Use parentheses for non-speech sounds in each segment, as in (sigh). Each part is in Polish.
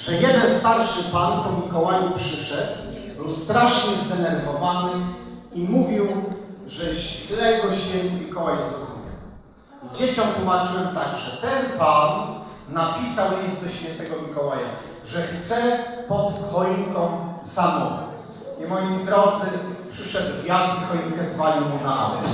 że jeden starszy pan po Mikołaju przyszedł, był strasznie zdenerwowany i mówił, że źle go święty Mikołaj zrozumiał. I dzieciom tłumaczyłem tak, że ten pan napisał list do świętego Mikołaja, że chce pod choinką samochód. I moi drodzy, przyszedł wiatr i choinkę zwalił mu na auto.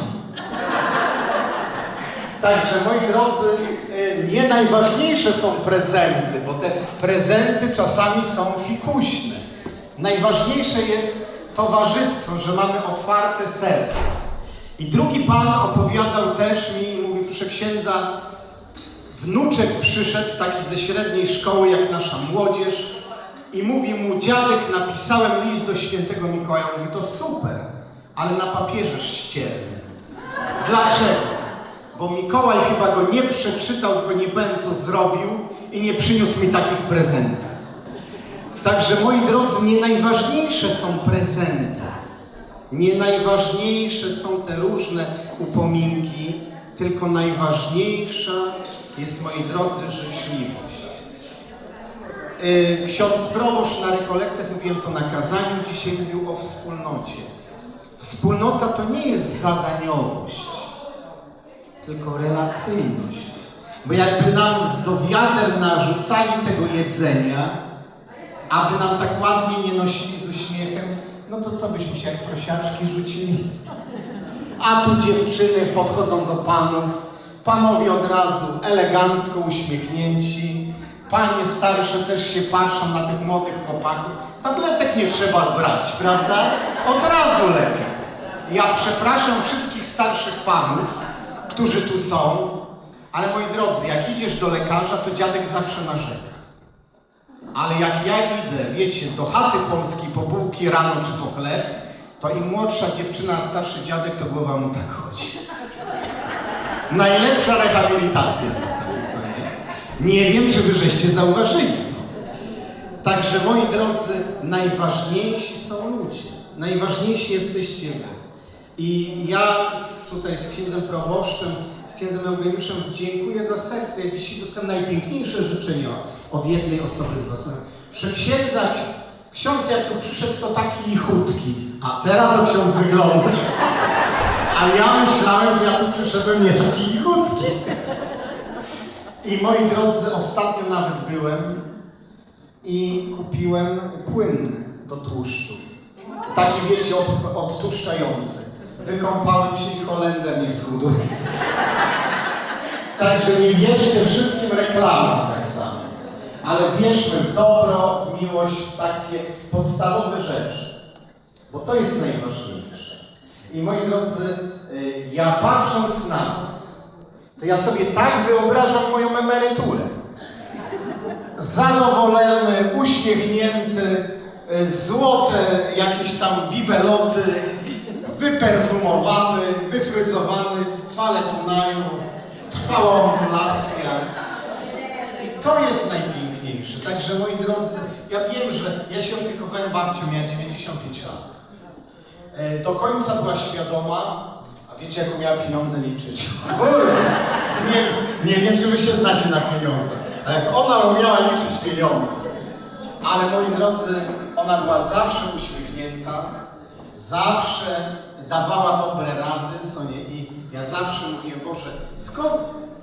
Także moi drodzy, y, nie najważniejsze są prezenty, bo te prezenty czasami są fikuśne. Najważniejsze jest towarzystwo, że mamy otwarte serce. I drugi pan opowiadał też mi, mówił, proszę księdza, wnuczek przyszedł taki ze średniej szkoły, jak nasza młodzież, i mówi mu, dziadek, napisałem list do świętego Mikołaja. Mówi, to super, ale na papierze ścierny. Dlaczego? Bo Mikołaj chyba go nie przeczytał, tylko nie powiem co zrobił i nie przyniósł mi takich prezentów. Także moi drodzy, nie najważniejsze są prezenty. Nie najważniejsze są te różne upominki, tylko najważniejsza jest, moi drodzy, życzliwość. Yy, Ksiądz proboszcz na rekolekcjach, mówiłem to na kazaniu, dzisiaj mówił o wspólnocie. Wspólnota to nie jest zadaniowość tylko relacyjność. Bo jakby nam do wiader narzucali tego jedzenia, aby nam tak ładnie nie nosili z uśmiechem, no to co byśmy się jak prosiaczki rzucili? A tu dziewczyny podchodzą do panów, panowie od razu elegancko uśmiechnięci, panie starsze też się patrzą na tych młodych chłopaków. Tabletek nie trzeba brać, prawda? Od razu lepiej. Ja przepraszam wszystkich starszych panów, którzy tu są, ale moi drodzy, jak idziesz do lekarza, to dziadek zawsze narzeka. Ale jak ja idę, wiecie, do chaty polskiej po bułki rano czy po chleb, to im młodsza dziewczyna, starszy dziadek, to głowa mu tak chodzi. Najlepsza rehabilitacja. Nie wiem, czy wy żeście zauważyli to. Także moi drodzy, najważniejsi są ludzie. Najważniejsi jesteście wy. I ja z, tutaj z księdzem proboszczem, z księdzem Eugeniuszem dziękuję za serce. Ja dzisiaj dostałem najpiękniejsze życzenia od jednej osoby z was. Że księdza, ksiądz jak tu przyszedł, to taki chudki. A teraz to ksiądz wygląda. A ja myślałem, że ja tu przyszedłem nie taki chudki. I moi drodzy, ostatnio nawet byłem i kupiłem płyn do tłuszczu. Taki wiecie, od, odtłuszczający. Wykąpałem się i Holender nie schudł. Także nie wierzcie wszystkim reklamom tak samo. Ale wierzmy w dobro, w miłość, w takie podstawowe rzeczy. Bo to jest najważniejsze. I moi drodzy, y, ja patrząc na Was, to ja sobie tak wyobrażam moją emeryturę. Zadowolony, uśmiechnięty, y, złote jakieś tam bibeloty, wyperfumowany, wyfryzowany, fale Dunaju, trwała ondulacja. I to jest najpiękniejsze. Także moi drodzy, ja wiem, że ja się opiekowałem babcią, miała 95 lat. E, Do końca była świadoma, a wiecie jaką miała pieniądze liczyć? Kurde, nie, nie wiem, czy wy się znacie na. A jak ona umiała liczyć pieniądze. Ale moi drodzy, ona była zawsze uśmiechnięta, zawsze dawała dobre rady, co nie? I ja zawsze mówię, Boże, skąd,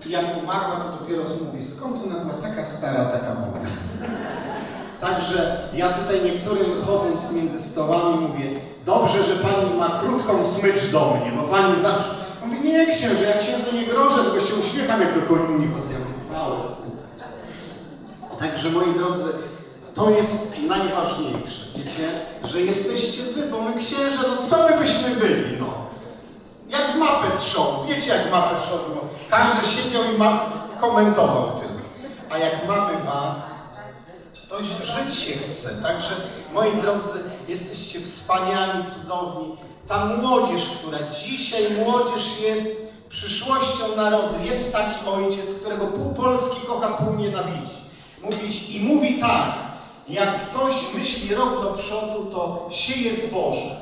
jak umarła, to dopiero mówię, skąd ona była taka stara, taka młoda? Także ja tutaj niektórym chodząc między stołami mówię, dobrze, że pani ma krótką smycz do mnie, bo pani zawsze... Mówi, nie księże, ja księdzu nie grożę, tylko się uśmiecham, jak do komunii chodzę. Ja mówię, całe. Także moi drodzy, to jest najważniejsze, wiecie, że jesteście wy, bo my księże, no co my byśmy byli, no. Jak w Muppet Show, wiecie jak w Muppet Show było, każdy siedział i ma, komentował tylko. A jak mamy was, to żyć się chce. Także, moi drodzy, jesteście wspaniali, cudowni. Ta młodzież, która dzisiaj młodzież jest przyszłością narodu, jest taki ojciec, którego pół Polski kocha, pół nienawidzi. Mówi, I mówi tak, jak ktoś myśli rok do przodu, to sieje zboże.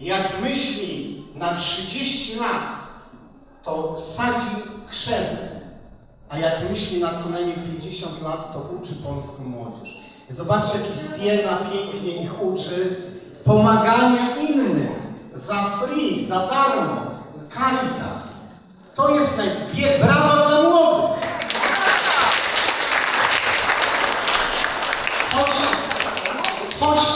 Jak myśli na 30 lat, to sadzi krzewę. a jak myśli na co najmniej 50 lat, to uczy polską młodzież. Zobaczcie, jaki Stiena pięknie ich uczy pomagania innym za free, za darmo. Caritas. To jest najbie... Brawa dla młodych!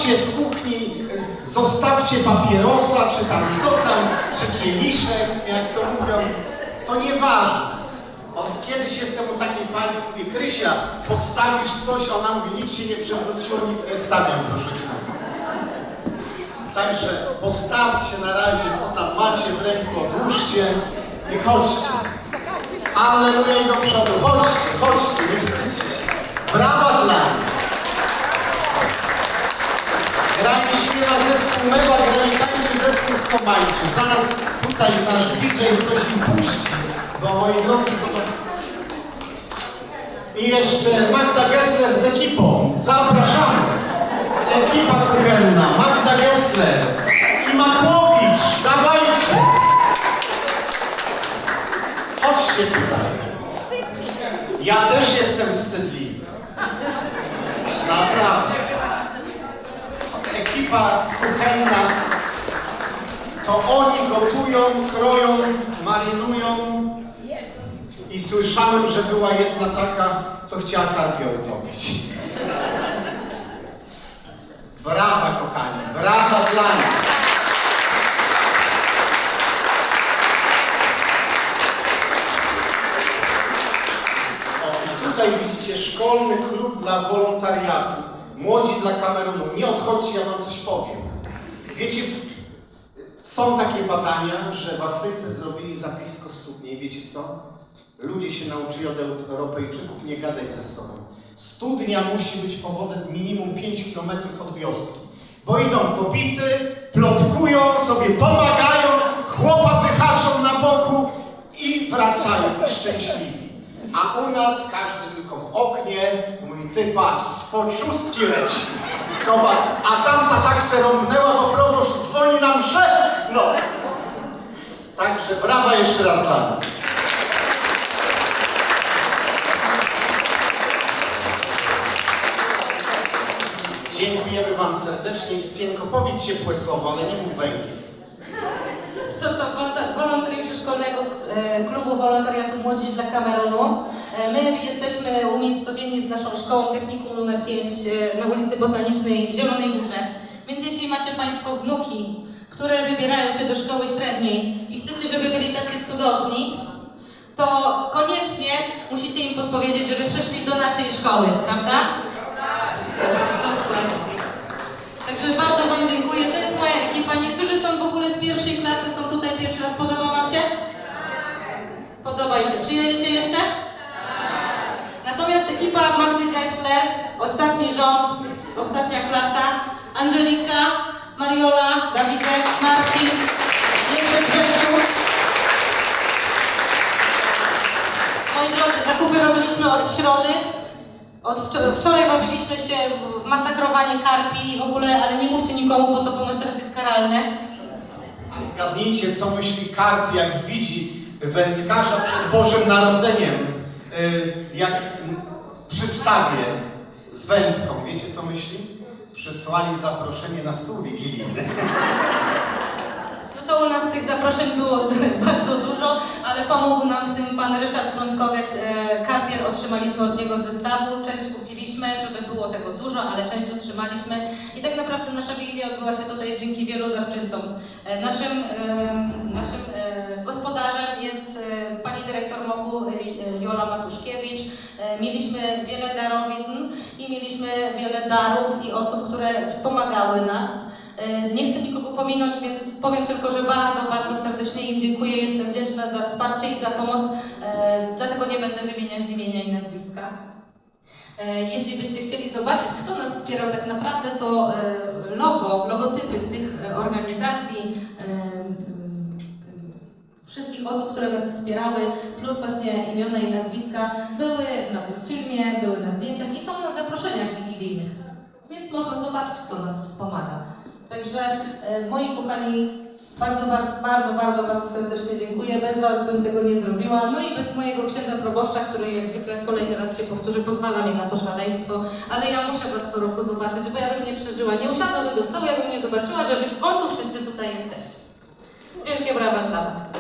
Chodźcie z kuchni, zostawcie papierosa, czy tam co tam, czy kieliszek, jak to mówią. To nieważne. O, kiedyś jestem u takiej pani, mówię, Krysia, postawisz coś, ona mówi, nic się nie przewróciło, nic nie stawiam, proszę. Także postawcie na razie, co tam macie w ręku, odłóżcie i chodźcie. Aleluja i do przodu, chodźcie, chodźcie, nie wstydźcie się. Brawa dla nich. Skomańczy. Zaraz tutaj nasz DJ coś im puści, bo moi drodzy zobaczcie. I jeszcze Magda Gessler z ekipą. Zapraszamy. Ekipa kuchenna, Magda Gessler i Makłowicz. Dawajcie. Chodźcie tutaj. Ja też jestem wstydliwy. Naprawdę ekipa kuchenna, to oni gotują, kroją, marynują. I słyszałem, że była jedna taka, co chciała karpia utopić. Brawa, kochani, brawa dla nich. O, i tutaj widzicie szkolny klub dla wolontariatu. Młodzi dla Kamerunu. Nie odchodźcie, ja wam coś powiem. Wiecie, są takie badania, że w Afryce zrobili za blisko studnie. Wiecie co? Ludzie się nauczyli od Europejczyków nie gadać ze sobą. Studnia musi być powodem minimum 5 km od wioski. Bo idą kobiety, plotkują, sobie pomagają, chłopa wyhaczą na boku i wracają szczęśliwi. A u nas każdy tylko w oknie mówi, ty patrz, szóstki leci. A tamta tak se rąbnęła, bo proboszcz dzwoni nam, że... No. Także brawa jeszcze raz dla mnie. Dziękujemy Wam serdecznie i powiedz ciepłe słowo, ale nie mów węgiel. Są to wolonta- wolontariusze Szkolnego e, Klubu Wolontariatu Młodzi dla Kamerunu. E, My jesteśmy umiejscowieni z naszą szkołą technikum nr 5 e, na ulicy Botanicznej w Zielonej Górze. Więc jeśli macie Państwo wnuki, które wybierają się do szkoły średniej i chcecie, żeby byli tacy cudowni, to koniecznie musicie im podpowiedzieć, żeby przyszli do naszej szkoły, prawda? Także bardzo Wam dziękuję. To jest moja ekipa. Niektórzy są w ogóle z pierwszej klasy, są tutaj pierwszy raz. Podoba Wam się? Podoba im się. Przyjedziecie jeszcze? Magdy Geisler, ostatni rząd, ostatnia klasa, Angelika, Mariola, Dawidek, Marcin, jeszcze Grzesiu. Moi drodzy, zakupy robiliśmy od środy. Od wczoraj, wczoraj bawiliśmy się w, masakrowanie karpi i w ogóle, ale nie mówcie nikomu, bo to ponoć teraz jest karalne. Zgadnijcie, co myśli karp, jak widzi wędkarza przed Bożym Narodzeniem, y, jak przy stawie z wędką. Wiecie, co myśli? Przysłali zaproszenie na stół wigilijny. No to u nas tych zaproszeń było (laughs) bardzo dużo, ale pomógł nam w tym pan Ryszard Rądkowiak, e, karpier otrzymaliśmy od niego zestawu, część kupiliśmy, żeby było tego dużo, ale część otrzymaliśmy i tak naprawdę nasza wigilia odbyła się tutaj dzięki wielu darczyńcom. E, naszym e, naszym gospodarzem jest e, pani dyrektor MOKU e, Jola Matuszkiewicz. E, mieliśmy wiele darowizn i mieliśmy wiele darów i osób, które wspomagały nas. E, Nie chcę nikogo pominąć, więc powiem tylko, że bardzo, bardzo serdecznie im dziękuję. Jestem wdzięczna za wsparcie i za pomoc, e, dlatego nie będę wymieniać z imienia i nazwiska. Jeśli byście chcieli zobaczyć, kto nas wspierał tak naprawdę, to logo, logotypy tych organizacji, wszystkich osób, które nas wspierały, plus właśnie imiona i nazwiska, były na tym filmie, były na zdjęciach i są na zaproszeniach wigilijnych. Więc można zobaczyć, kto nas wspomaga. Także e, moi kochani, Bardzo, bardzo, bardzo, bardzo Wam serdecznie dziękuję. Bez Was bym tego nie zrobiła. No i bez mojego księdza proboszcza, który jak zwykle kolejny raz się powtórzy, pozwala mi na to szaleństwo. Ale ja muszę Was co roku zobaczyć, bo ja bym nie przeżyła. Nie usiadłabym do stołu, jakbym nie zobaczyła, że w końcu wszyscy tutaj jesteście. Wielkie brawa dla Was.